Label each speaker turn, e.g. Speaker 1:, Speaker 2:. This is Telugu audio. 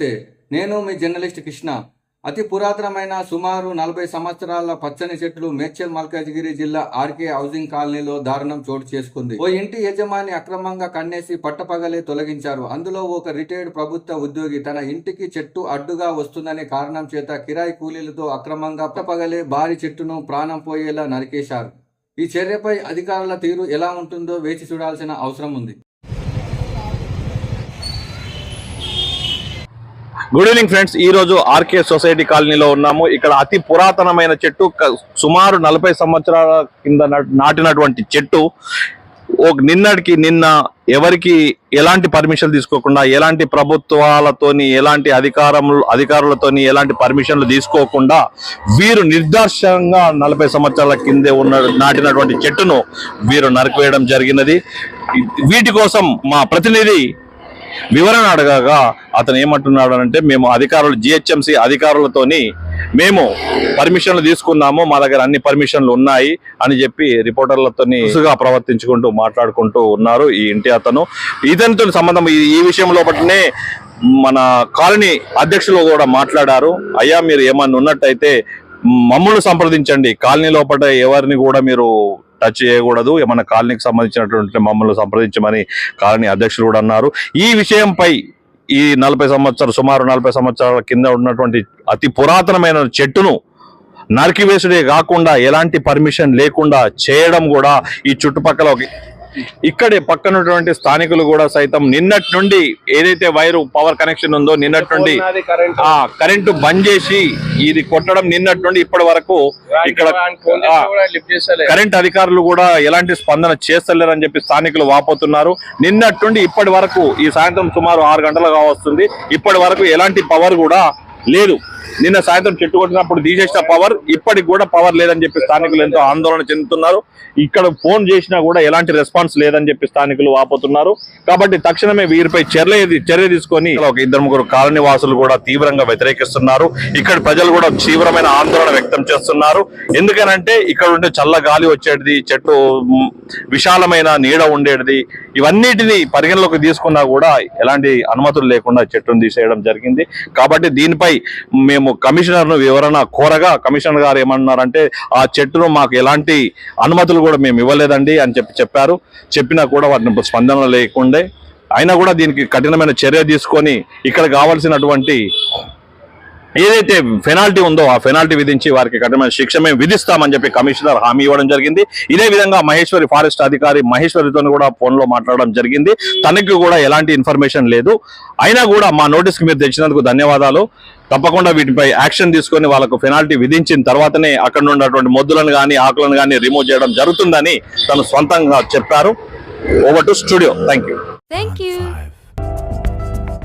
Speaker 1: నమస్తే నేను మీ జర్నలిస్ట్ కృష్ణ. అతి పురాతనమైన సుమారు నలభై సంవత్సరాల పచ్చని చెట్లు మేడ్చల్ మల్కాజ్గిరి జిల్లా ఆర్కే హౌసింగ్ కాలనీలో దారుణం చోటు చేసుకుంది. ఓ ఇంటి యజమాని అక్రమంగా కన్నేసి పట్టపగలే తొలగించారు. అందులో ఒక రిటైర్డ్ ప్రభుత్వ ఉద్యోగి తన ఇంటికి చెట్టు అడ్డుగా వస్తుందనే కారణం చేత కిరాయి కూలీలతో అక్రమంగా పట్టపగలే భారీ చెట్టును ప్రాణం పోయేలా నరికేశారు. ఈ చర్యపై అధికారుల తీరు ఎలా ఉంటుందో వేచి చూడాల్సిన అవసరం ఉంది.
Speaker 2: గుడ్ ఈవినింగ్ ఫ్రెండ్స్ ఈ రోజు ఆర్కే సొసైటీ కాలనీలో ఉన్నాము. ఇక్కడ అతి పురాతనమైన చెట్టు సుమారు నలభై సంవత్సరాల కింద నాటినటువంటి చెట్టు. నిన్నటికి నిన్న ఎవరికి ఎలాంటి పర్మిషన్ తీసుకోకుండా ఎలాంటి ప్రభుత్వాలతోని ఎలాంటి అధికారములు అధికారులతోని ఎలాంటి పర్మిషన్లు తీసుకోకుండా వీరు నిర్దాక్షంగా నలభై సంవత్సరాల కిందే ఉన్న నాటినటువంటి చెట్టును వీరు నరికివేయడం జరిగినది. వీటి కోసం మా ప్రతినిధి వివరణ అడగగా అతను ఏమంటున్నాడు అంటే మేము అధికారులు జిహెచ్ఎంసి అధికారులతోని మేము పర్మిషన్లు తీసుకున్నాము మా దగ్గర అన్ని పర్మిషన్లు ఉన్నాయి అని చెప్పి రిపోర్టర్లతో ఇసుగా ప్రవర్తించుకుంటూ మాట్లాడుకుంటూ ఉన్నారు ఈ ఇంటి అతను. ఇతనితో సంబంధం ఈ- విషయంలో బట్టినే మన కాలనీ అధ్యక్షులు కూడా మాట్లాడారు. అయ్యా మీరు ఏమన్నా ఉన్నట్టయితే మమ్మల్ని సంప్రదించండి. కాలనీ లోపల ఎవరిని కూడా మీరు టచ్ చేయకూడదు. ఏమన్నా కాలనీకి సంబంధించినటువంటి మమ్మల్ని సంప్రదించమని కాలనీ అధ్యక్షులు కూడా అన్నారు. ఈ విషయంపై ఈ నలభై సంవత్సరాలు సుమారు నలభై సంవత్సరాల కింద ఉన్నటువంటి అతి పురాతనమైన చెట్టును నరికివేసుడే కాకుండా ఎలాంటి పర్మిషన్ లేకుండా చేయడం కూడా ఈ చుట్టుపక్కల ఒక ఇక్కడే పక్కనటువంటి స్థానికులు కూడా సైతం నిన్నటి నుండి ఏదైతే వైరు పవర్ కనెక్షన్ ఉందో నిన్నటి నుండి ఆ కరెంటు బంద్ చేసి ఇది కొట్టడం నిన్నటి నుండి ఇప్పటి వరకు ఇక్కడ కరెంట్ అధికారులు కూడా ఎలాంటి స్పందన చేస్తలేరని చెప్పి స్థానికులు వాపోతున్నారు. నిన్నటి నుండి ఇప్పటి వరకు ఈ సాయంత్రం సుమారు ఆరు గంటలుగా వస్తుంది ఇప్పటి వరకు ఎలాంటి పవర్ కూడా లేదు. నిన్న సాయంత్రం చెట్టు కొట్టినప్పుడు తీసేసిన పవర్ ఇప్పటికి కూడా పవర్ లేదని చెప్పి స్థానికులు ఎంతో ఆందోళన చెందుతున్నారు. ఇక్కడ ఫోన్ చేసినా కూడా ఎలాంటి రెస్పాన్స్ లేదని చెప్పి స్థానికులు వాపోతున్నారు కాబట్టి తక్షణమే వీరిపై చర్య చర్య తీసుకొని ఒక ఇద్దరు ముగ్గురు కాలనీ వాసులు కూడా తీవ్రంగా వ్యతిరేకిస్తున్నారు. ఇక్కడ ప్రజలు కూడా తీవ్రమైన ఆందోళన వ్యక్తం చేస్తున్నారు. ఎందుకనంటే ఇక్కడ ఉండే చల్ల గాలి వచ్చేది చెట్టు విశాలమైన నీడ ఉండేది ఇవన్నిటిని పరిగణలోకి తీసుకున్నా కూడా ఎలాంటి అనుమతులు లేకుండా చెట్టును తీసేయడం జరిగింది. కాబట్టి దీనిపై మేము కమిషనర్ను వివరణ కోరగా కమిషనర్ గారు ఏమన్నారంటే ఆ చెట్టును మాకు ఎలాంటి అనుమతులు కూడా మేము ఇవ్వలేదండి అని చెప్పి చెప్పారు. చెప్పినా కూడా వాటిని స్పందన లేకుండే. అయినా కూడా దీనికి కఠినమైన చర్య తీసుకొని ఇక్కడ కావాల్సినటువంటి ఏదైతే పెనాల్టీ ఉందో ఆ పెనాల్టీ విధించి వారికి కఠినమైన శిక్ష మేము విధిస్తామని చెప్పి కమిషనర్ హామీ ఇవ్వడం జరిగింది. ఇదే విధంగా మహేశ్వరి ఫారెస్ట్ అధికారి మహేశ్వరితో కూడా ఫోన్లో మాట్లాడడం జరిగింది. తనకి కూడా ఎలాంటి ఇన్ఫర్మేషన్ లేదు. అయినా కూడా మా నోటీస్కి మీరు తెచ్చినందుకు ధన్యవాదాలు. తప్పకుండా వీటిపై యాక్షన్ తీసుకొని వాళ్ళకు పెనాల్టీ విధించిన తర్వాతనే అక్కడ ఉన్నటువంటి మొద్దులను కానీ ఆకులను కానీ రిమూవ్ చేయడం జరుగుతుందని తను సొంతంగా చెప్పారు. Over to studio thank you